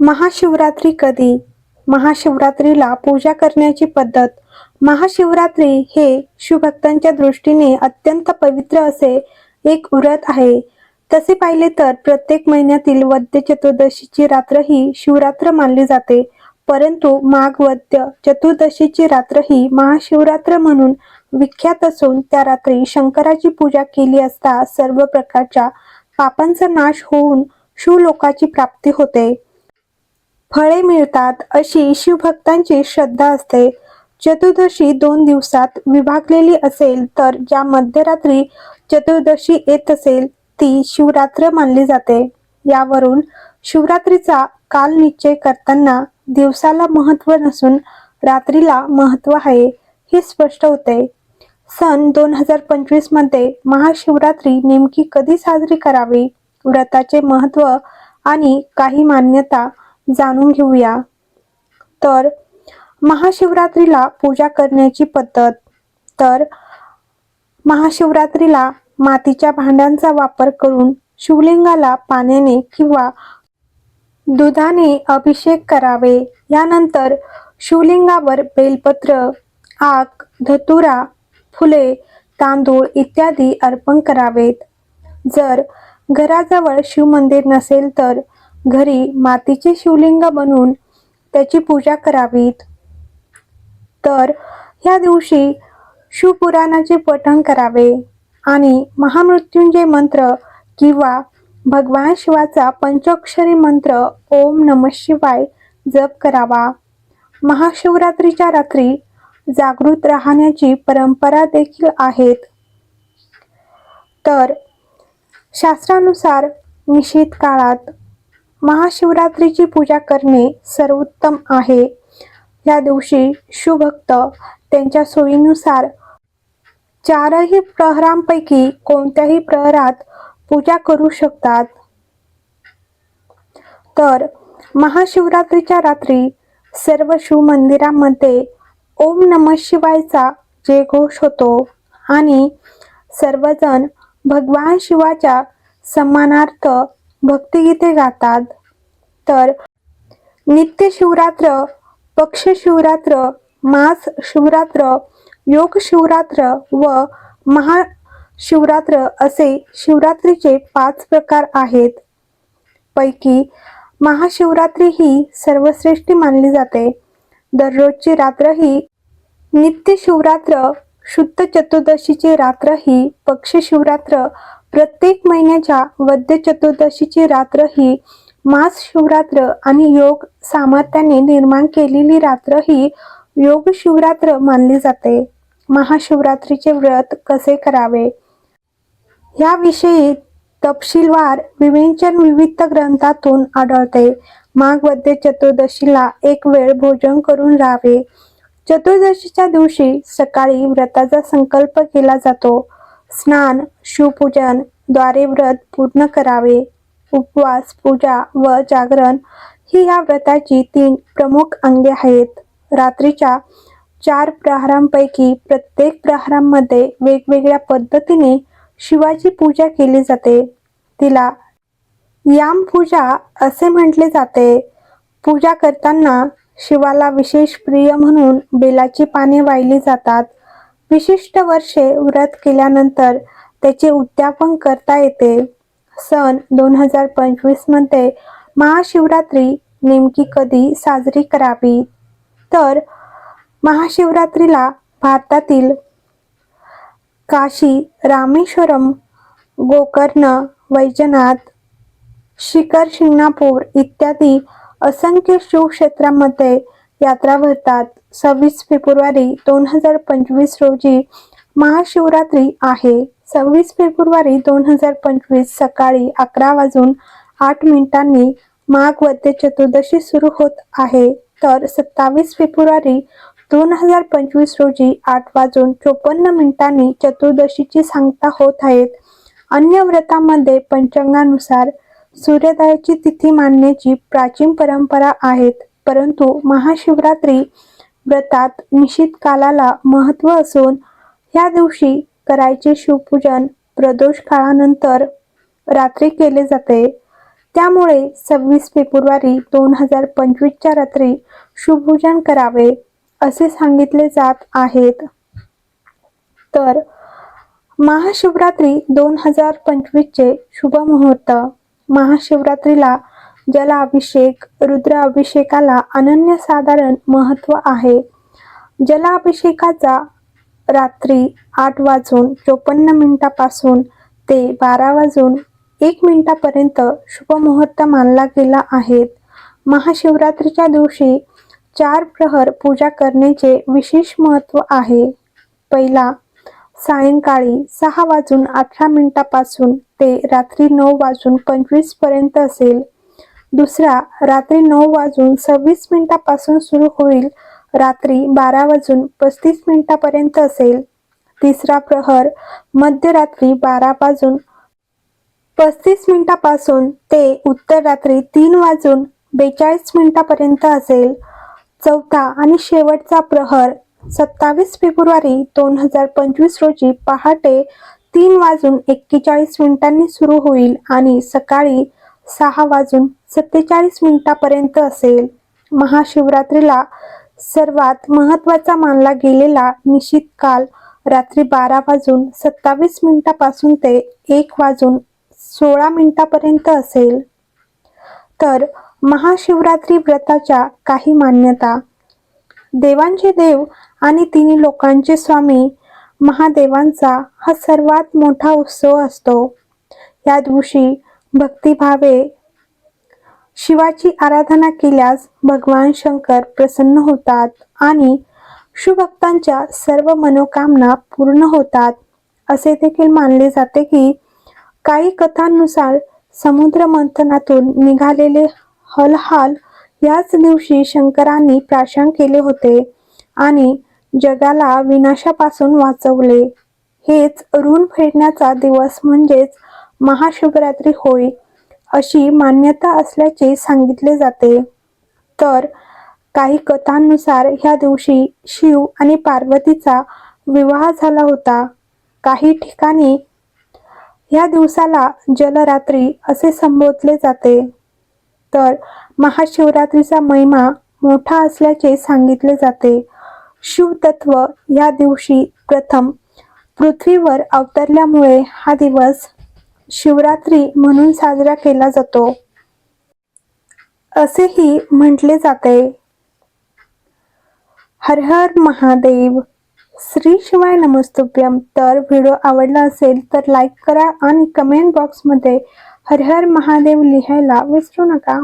महाशिवरात्री कधी? महाशिवरात्रीला पूजा करण्याची पद्धत. महाशिवरात्री हे शिवभक्तांच्या दृष्टीने अत्यंत पवित्र असे एक व्रत आहे. तसे पाहिले तर प्रत्येक महिन्यातील वद्य चतुर्दशीची रात्र ही शिवरात्र मानली जाते. परंतु माघ वद्य चतुर्दशीची रात्र ही महाशिवरात्र म्हणून विख्यात असून त्या रात्री शंकराची पूजा केली असता सर्व प्रकारच्या पापांचा नाश होऊन शिवलोकाची प्राप्ती होते. फळे मिळतात अशी शिवभक्तांची श्रद्धा असते. चतुर्दशी दोन दिवसात विभागलेली असेल तर ज्या मध्यरात्री चतुर्दशी येत असेल ती शिवरात्र मानली जाते. यावरून शिवरात्रीचा काल निश्चय करताना दिवसाला महत्त्व नसून रात्रीला महत्त्व आहे हे स्पष्ट होते. सन दोन हजार पंचवीसमध्ये महाशिवरात्री नेमकी कधी साजरी करावी? व्रताचे महत्त्व आणि काही मान्यता जाणून घेऊया. तर महाशिवरात्रीला पूजा करण्याची पद्धत. तर महाशिवरात्रीला मातीच्या भांड्यांचा वापर करून शिवलिंगाला पाण्याने किंवा दुधाने अभिषेक करावे. यानंतर शिवलिंगावर बेलपत्र आक धतुरा फुले तांदूळ इत्यादी अर्पण करावेत. जर घराजवळ शिवमंदिर नसेल तर घरी मातीचे शिवलिंग बनवून त्याची पूजा करावीत. तर ह्या दिवशी शिवपुराणाचे पठण करावे आणि महामृत्युंजय मंत्र किंवा भगवान शिवाचा पंचाक्षरी मंत्र ओम नम शिवाय जप करावा. महाशिवरात्रीच्या रात्री जागृत राहण्याची परंपरा देखील आहेत. तर शास्त्रानुसार निश्चित काळात महाशिवरात्रीची पूजा करणे सर्वोत्तम आहे. या दिवशी शिवभक्त त्यांच्या सोयीनुसार चारही प्रहरांपैकी कोणत्याही प्रहरात पूजा करू शकतात. तर महाशिवरात्रीच्या रात्री सर्व शिवमंदिरामध्ये ओम नम शिवायचा जयघोष होतो आणि सर्वजण भगवान शिवाच्या सन्मानार्थ भक्तिगीते गातात. तर नित्य शिवरात्र पक्ष शिवरात्र मास शिवरात्र योग शिवरात्र व महाशिवरात्र असे शिवरात्रीचे पाच प्रकार आहेत. पैकी महाशिवरात्री ही सर्वश्रेष्ठी मानली जाते. दररोजची रात्र ही नित्य शिवरात्र शुद्ध चतुर्दशीची रात्र ही पक्ष शिवरात्र प्रत्येक महिन्याच्या वद्य चतुर्दशीची रात्र ही मास शिवरात्र आणि योग सामर्थ्याने निर्माण केलेली रात्र ही योग शिवरात्र मानली जाते. महाशिवरात्रीचे व्रत कसे करावे? याविषयी तपशीलवार विवेचन विविध ग्रंथातून आढळते. माघ वद्य चतुर्दशीला एक वेळ भोजन करून राहावे. चतुर्दशीच्या दिवशी सकाळी व्रताचा संकल्प केला जातो. स्नान शिवपूजनद्वारे व्रत पूर्ण करावे. उपवास पूजा व जागरण ही या व्रताची तीन प्रमुख अंगे आहेत. रात्रीच्या चार प्रहारांपैकी प्रत्येक प्रहारांमध्ये वेगवेगळ्या पद्धतीने शिवाची पूजा केली जाते. तिला याम पूजा असे म्हटले जाते. पूजा करताना शिवाला विशेष प्रिय म्हणून बेलाची पाने वाहिली जातात. विशिष्ट वर्षे व्रत केल्यानंतर त्याचे उद्यापन करता येते. सन दोन हजार पंचवीसमध्ये महाशिवरात्री नेमकी कधी साजरी करावी? तर महाशिवरात्रीला भारतातील काशी रामेश्वरम गोकर्ण वैजनाथ शिखर शिंगणापूर इत्यादी असंख्य शिवक्षेत्रामध्ये यात्रा भरतात. सव्वीस फेब्रुवारी दोन हजार पंचवीस रोजी महाशिवरात्री आहे. सव्वीस फेब्रुवारी दोन हजार पंचवीस सकाळी अकरा वाजून आठ मिनिटांनी माघ वद्य चतुर्दशी सुरू होत आहे. तर सत्तावीस फेब्रुवारी दोन हजार पंचवीस रोजी आठ वाजून चोपन्न मिनिटांनी चतुर्दशीची सांगता होत आहेत. अन्य व्रतामध्ये पंचांगानुसार सूर्योदयाची तिथी मानण्याची प्राचीन परंपरा आहेत. परंतु महाशिवरात्री व्रतात निश्चित कालाला महत्त्व असून ह्या दिवशी करायचे शिवपूजन प्रदोष काळानंतर रात्री केले जाते. त्यामुळे सव्वीस फेब्रुवारी दोन हजार पंचवीसच्या रात्री शिवपूजन करावे असे सांगितले जात आहेत. तर महाशिवरात्री दोन हजार पंचवीसचे शुभ मुहूर्त महाशिवरात्रीला जलाभिषेक रुद्राभिषेकाला अनन्यसाधारण महत्त्व आहे. जलाभिषेकाचा रात्री आठ वाजून चोपन्न मिनिटापासून ते बारा वाजून एक मिनिटापर्यंत शुभमुहूर्त मानला गेला आहे. महाशिवरात्रीच्या दिवशी चार प्रहर पूजा करण्याचे विशेष महत्त्व आहे. पहिला सायंकाळी सहा वाजून अठरा मिनिटापासून ते रात्री नऊ वाजून पंचवीसपर्यंत असेल. दुसरा रात्री नऊ वाजून सव्वीस मिनिटापासून सुरू होईल. रात्री बारा वाजून पस्तीस मिनिटापर्यंत असेल. तिसरा प्रहर मध्यरात्री बारा वाजून पस्तीस मिनिटापासून ते उत्तर रात्री तीन वाजून बेचाळीस मिनिटापर्यंत असेल. चौथा आणि शेवटचा प्रहर सत्तावीस फेब्रुवारी दोन हजार पंचवीस रोजी पहाटे तीन वाजून एक्केचाळीस मिनिटांनी सुरू होईल आणि सकाळी सहा वाजून सत्तेचाळीस मिनिटापर्यंत असेल. महाशिवरात्रीला सर्वात महत्त्वाचा मानला गेलेला निश्चित काल रात्री बारा वाजून सत्तावीस मिनिटापासून ते एक वाजून सोळा मिनिटापर्यंत असेल. तर महाशिवरात्री व्रताच्या काही मान्यता. देवांचे देव आणि तिन्ही लोकांचे स्वामी महादेवांचा हा सर्वात मोठा उत्सव असतो. या दिवशी भक्तिभावे शिवाची आराधना केल्यास भगवान शंकर प्रसन्न होतात आणि शिवभक्तांच्या सर्व मनोकामना पूर्ण होतात. असे देखील मानले जाते की काही कथांनुसार समुद्र मंथनातून निघालेले हलहाल याच दिवशी शंकरांनी प्राशन केले होते आणि जगाला विनाशापासून वाचवले. हेच ऋण फेडण्याचा दिवस म्हणजेच महाशिवरात्री होय अशी मान्यता असल्याचे सांगितले जाते. तर काही कथांनुसार ह्या दिवशी शिव आणि पार्वतीचा विवाह झाला होता. काही ठिकाणी ह्या दिवसाला जलरात्री असे संबोधले जाते. तर महाशिवरात्रीचा महिमा मोठा असल्याचे सांगितले जाते. शिवतत्व या दिवशी प्रथम पृथ्वीवर अवतरल्यामुळे हा दिवस शिवरात्री म्हणून साजरा केला जातो. असेही म्हटले जाते. हर हर महादेव श्री शिवाय नमस्तुभ्यम. तर व्हिडिओ आवडला असेल तर लाईक करा आणि कमेंट बॉक्समध्ये हर हर महादेव लिहायला विसरू नका.